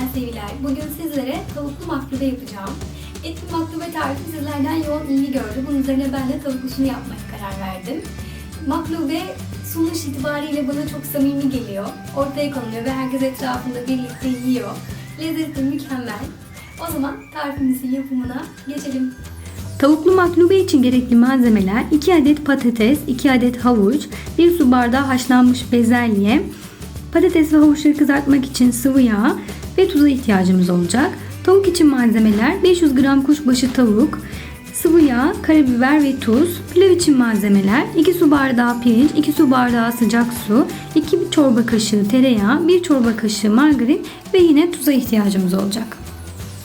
ben Sevilay. Bugün sizlere tavuklu maklube yapacağım. Etli maklube tarifi sizlerden yoğun ilgi gördü. Bunun üzerine ben de tavuklusunu yapmaya karar verdim. Maklube sunuş itibariyle bana çok samimi geliyor. Ortaya konuluyor ve herkes etrafında birlikte yiyor. Lezzeti mükemmel. O zaman tarifimizin yapımına geçelim. Tavuklu maklube için gerekli malzemeler 2 adet patates, 2 adet havuç, 1 su bardağı haşlanmış bezelye, patates ve havuçları kızartmak için sıvı yağ ve tuza ihtiyacımız olacak. Tavuk için malzemeler 500 gram kuşbaşı tavuk, sıvı yağ, karabiber ve tuz. Pilav için malzemeler 2 su bardağı pirinç, 2 su bardağı sıcak su, 2 çorba kaşığı tereyağı, 1 çorba kaşığı margarin ve yine tuza ihtiyacımız olacak.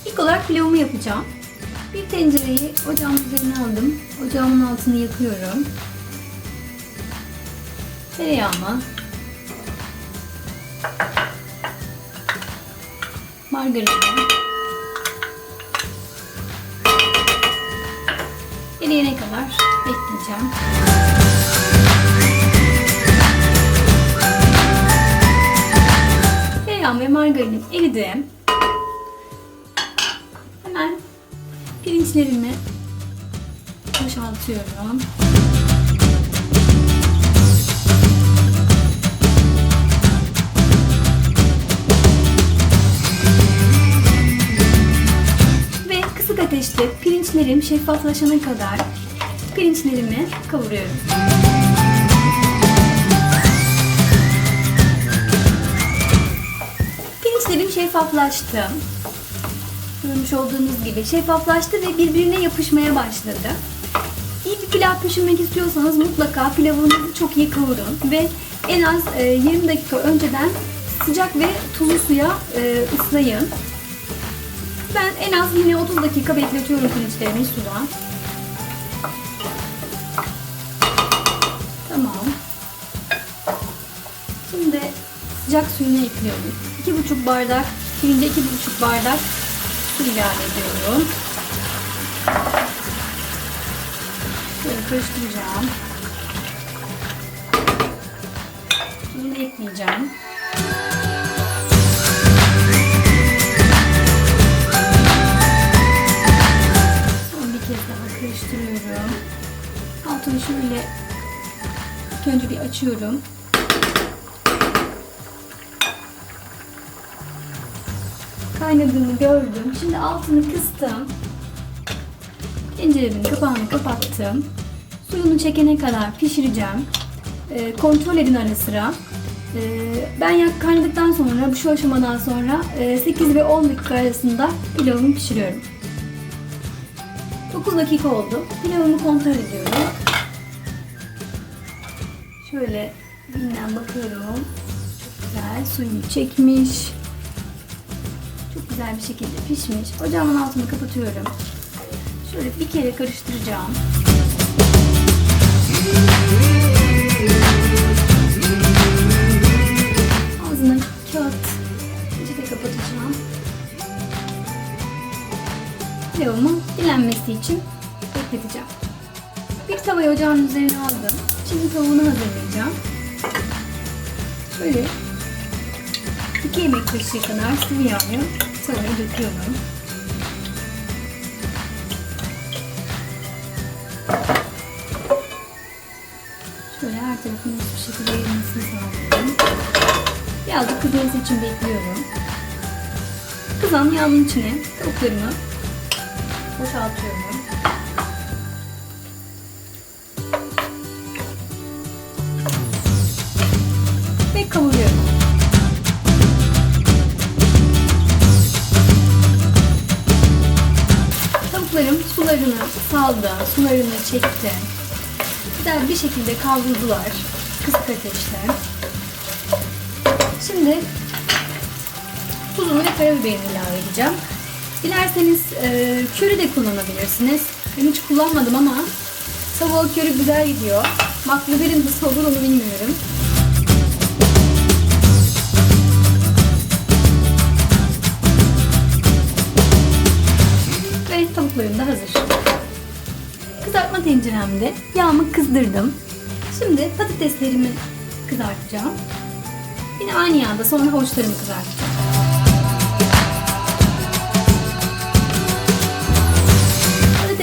İlk olarak pilavımı yapacağım. Bir tencereyi ocağın üzerine aldım. Ocağımın altını yakıyorum. Tereyağımı, margarini, eriyene kadar bekleyeceğim. Tereyağım ve margarinim eridi. Hemen pirinçlerimi boşaltıyorum. Pirinçlerim şeffaflaşana kadar pirinçlerimi kavuruyorum. Pirinçlerim şeffaflaştı. Görmüş olduğunuz gibi şeffaflaştı ve birbirine yapışmaya başladı. İyi bir pilav pişirmek istiyorsanız mutlaka pilavınızı çok iyi kavurun ve en az e, 20 dakika önceden sıcak ve tuzlu suya e, ıslayın. Ben en az yine 30 dakika bekletiyorum pirinçlerimi suda. Tamam. Şimdi sıcak suyunu ekliyorum. 2,5 bardak, pirince 2,5 bardak su ilave ediyorum. Şöyle karıştıracağım. Tuzunu ekleyeceğim. Kez daha karıştırıyorum. Altını şöyle önce bir açıyorum. kaynadığını gördüm. Şimdi altını kıstım. Tenceremin kapağını kapattım. Suyunu çekene kadar pişireceğim. Ee, kontrol edin ara sıra. Ee, ben yak kaynadıktan sonra, şu aşamadan sonra e, 8 ve 10 dakika arasında pilavımı pişiriyorum. 9 dakika oldu. Pilavımı kontrol ediyorum. Şöyle binden bakıyorum. Çok güzel. Suyunu çekmiş. Çok güzel bir şekilde pişmiş. Ocağımın altını kapatıyorum. Şöyle bir kere karıştıracağım. Ağzına kağıt peçete kapatacağım. Pilavımın dinlenmesi için bekleteceğim. Bir tavayı ocağın üzerine aldım. Şimdi tavuğunu hazırlayacağım. Şöyle 2 yemek kaşığı kadar sıvı yağı tavaya döküyorum. Şöyle her tarafını hiçbir şekilde yanmasını sağlıyorum. Birazcık kızarması için bekliyorum. Kızan yağın içine tavuklarımı boşaltıyorum. Ve kavuruyorum. Tavuklarım sularını saldı, sularını çekti. Güzel bir şekilde kavruldular kısık ateşte. Şimdi tuzunu ve karabiberini ilave edeceğim. Dilerseniz e, köri de kullanabilirsiniz. Ben hiç kullanmadım ama tavuğa köri güzel gidiyor. Makbulerin nasıl olur onu bilmiyorum. Ve tavuklarım da hazır. Kızartma tenceremde yağımı kızdırdım. Şimdi patateslerimi kızartacağım. Yine aynı yağda sonra havuçlarımı kızartacağım.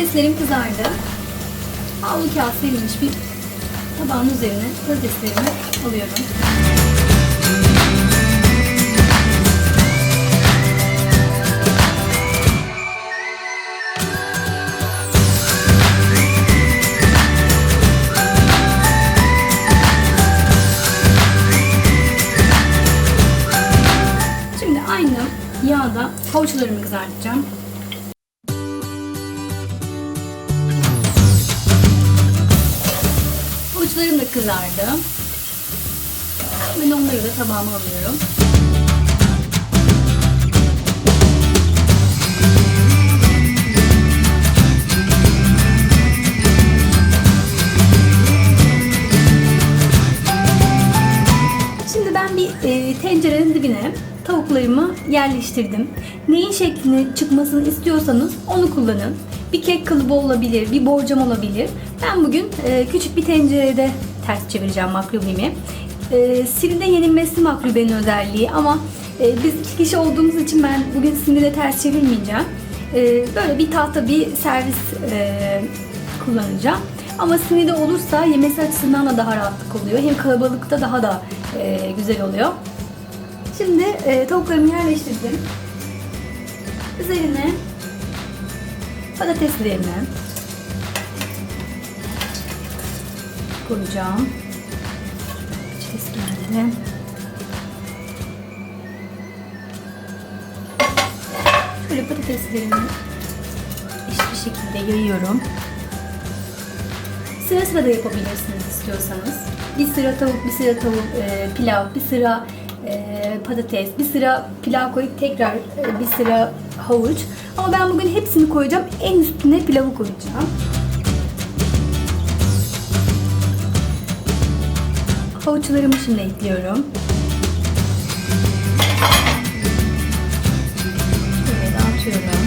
Patateslerim kızardı. Havlu kağıt serilmiş bir tabağın üzerine patateslerimi alıyorum. Şimdi aynı yağda havuçlarımı kızartacağım. Kızardı. Ben onları da tabağıma alıyorum. Şimdi ben bir e, tencerenin dibine tavuklarımı yerleştirdim. Neyin şeklini çıkmasını istiyorsanız onu kullanın. Bir kek kalıbı olabilir, bir borcam olabilir. Ben bugün e, küçük bir tencerede ters çevireceğim maklubimi. E, silinde yenilmesi maklubenin özelliği ama e, biz iki kişi olduğumuz için ben bugün silinde ters çevirmeyeceğim. E, böyle bir tahta bir servis e, kullanacağım. Ama sinide olursa yemesi açısından da daha rahatlık oluyor. Hem kalabalıkta daha da e, güzel oluyor. Şimdi e, tavuklarımı yerleştirdim. Üzerine patateslerimi koyacağım. Patates geldi. Şöyle patateslerimi eşit şekilde yayıyorum. Sıra sıra da yapabilirsiniz istiyorsanız. Bir sıra tavuk, bir sıra tavuk, e, pilav, bir sıra e, patates, bir sıra pilav koyup tekrar e, bir sıra havuç. Ama ben bugün hepsini koyacağım. En üstüne pilavı koyacağım. Havuçlarımı şimdi ekliyorum. Şöyle dağıtıyorum.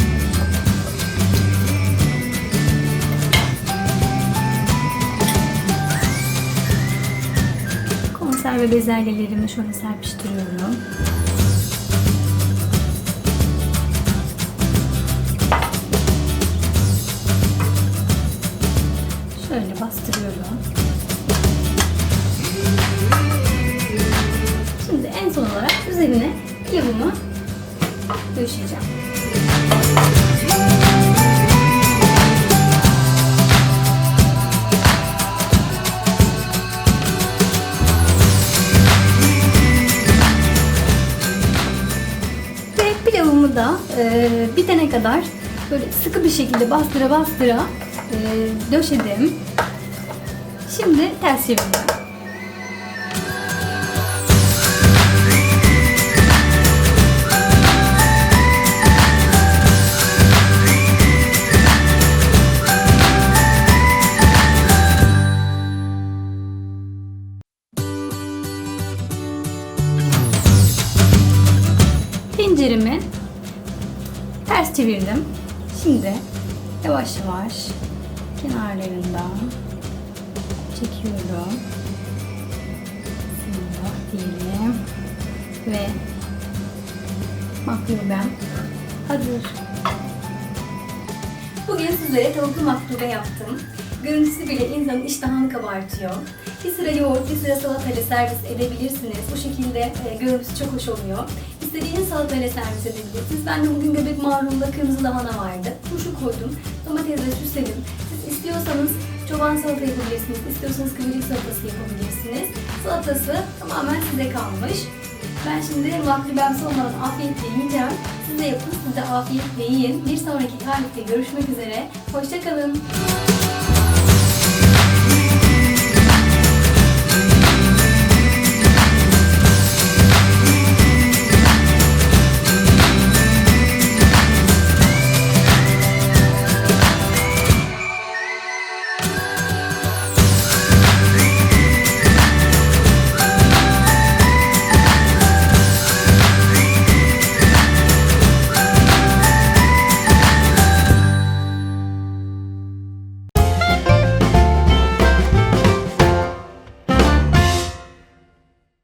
Konserve bezelyelerimi şöyle serpiştiriyorum. Şöyle bastırıyorum. Üzerine pilavımı döşeyeceğim. Ve pilavımı da e, bitene kadar böyle sıkı bir şekilde bastıra bastıra e, döşedim. Şimdi ters çeviriyorum. Tenceremi ters çevirdim. Şimdi yavaş yavaş kenarlarından çekiyorum. Bismillah diyelim. Ve maklubem hazır. Bugün sizlere tavuklu maklube yaptım. Görüntüsü bile insanın iştahını kabartıyor. Bir sıra yoğurt, bir sıra salatayla servis edebilirsiniz. Bu şekilde e, görüntüsü çok hoş oluyor. İstediğiniz salatayla servis edebilirsiniz. Ben de bugün göbek marulunda kırmızı lahana vardı. Turşu koydum. Domatesle süsledim. Siz istiyorsanız çoban salata yapabilirsiniz. İstiyorsanız kıvırcık salatası yapabilirsiniz. Salatası tamamen size kalmış. Ben şimdi maklubem sonradan afiyetle yiyeceğim. Siz de yapın, siz de afiyetle yiyin. Bir sonraki tarifte görüşmek üzere. Hoşçakalın.